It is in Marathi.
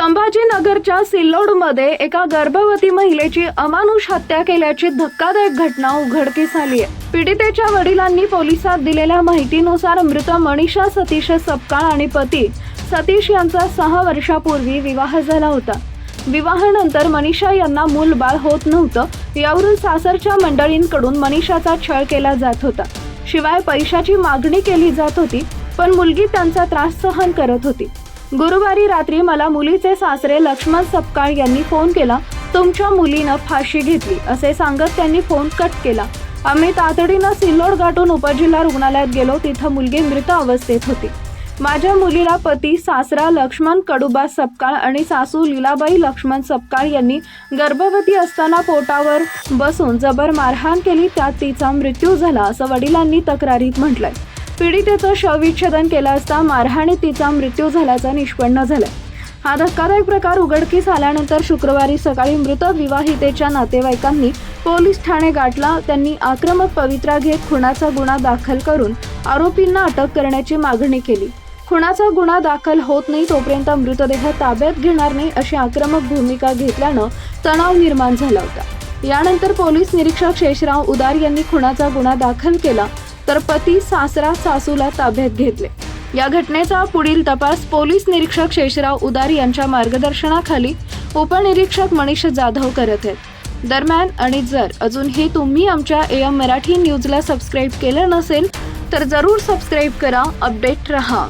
संभाजीनगरच्या सिल्लोडमध्ये एका गर्भवती महिलेची अमानुष हत्या केल्याची धक्कादायक घटना उघडकीस आली आहे. पीडितेच्या वडिलांनी पोलिसात दिलेल्या माहितीनुसार मृत मनीषा सतीश सपकाळ आणि पती सतीश यांचा सहा वर्षापूर्वी विवाह झाला होता. विवाहानंतर मनीषा यांना मूल बाळ होत नव्हतं. यावरून सासरच्या मंडळींकडून मनीषाचा छळ केला जात होता. शिवाय पैशाची मागणी केली जात होती पण मुलगी त्यांचा त्रास सहन करत होती. गुरुवारी रात्री मला मुलीचे सासरे लक्ष्मण सपकाळ यांनी फोन केला. तुमच्या मुलीनं फाशी घेतली असे सांगत त्यांनी फोन कट केला. आम्ही तातडीनं सिल्लोड गाठून उपजिल्हा रुग्णालयात गेलो. तिथं मुलगी मृत अवस्थेत होती. माझ्या मुलीला पती सासरा लक्ष्मण कडुबा सपकाळ आणि सासू लीलाबाई लक्ष्मण सपकाळ यांनी गर्भवती असताना पोटावर बसून जबर मारहाण केली. त्यात तिचा मृत्यू झाला असं वडिलांनी तक्रारीत म्हटलंय. पीडितेचं शवविच्छेदन केलं असता मारहाणीत तिचा मृत्यू झाल्याचं निष्पन्न झालं हा धक्कादायक प्रकार उघडकीस आल्यानंतर शुक्रवारी सकाळी मृत विवाहितेच्या नातेवाईकांनी पोलीस ठाणे गाठला. त्यांनी आक्रमक पवित्रा घेत खुनाचा गुन्हा दाखल करून आरोपींना अटक करण्याची मागणी केली. खुनाचा गुन्हा दाखल होत नाही तोपर्यंत मृतदेह ताब्यात घेणार नाही अशी आक्रमक भूमिका घेतल्यानं तणाव निर्माण झाला होता. यानंतर पोलीस निरीक्षक शेषराव उदार यांनी खुनाचा गुन्हा दाखल केला. तर पती सासरा सासूला ताब्यात घेतले. या घटनेचा पुढील तपास पोलीस निरीक्षक शेषराव उदार यांच्या मार्गदर्शनाखाली उपनिरीक्षक मनीष जाधव करत आहेत. दरम्यान आणि जर अजूनही तुम्ही आमच्या ए एम मराठी न्यूजला सबस्क्राईब केलं नसेल तर जरूर सबस्क्राईब करा अपडेट रहा.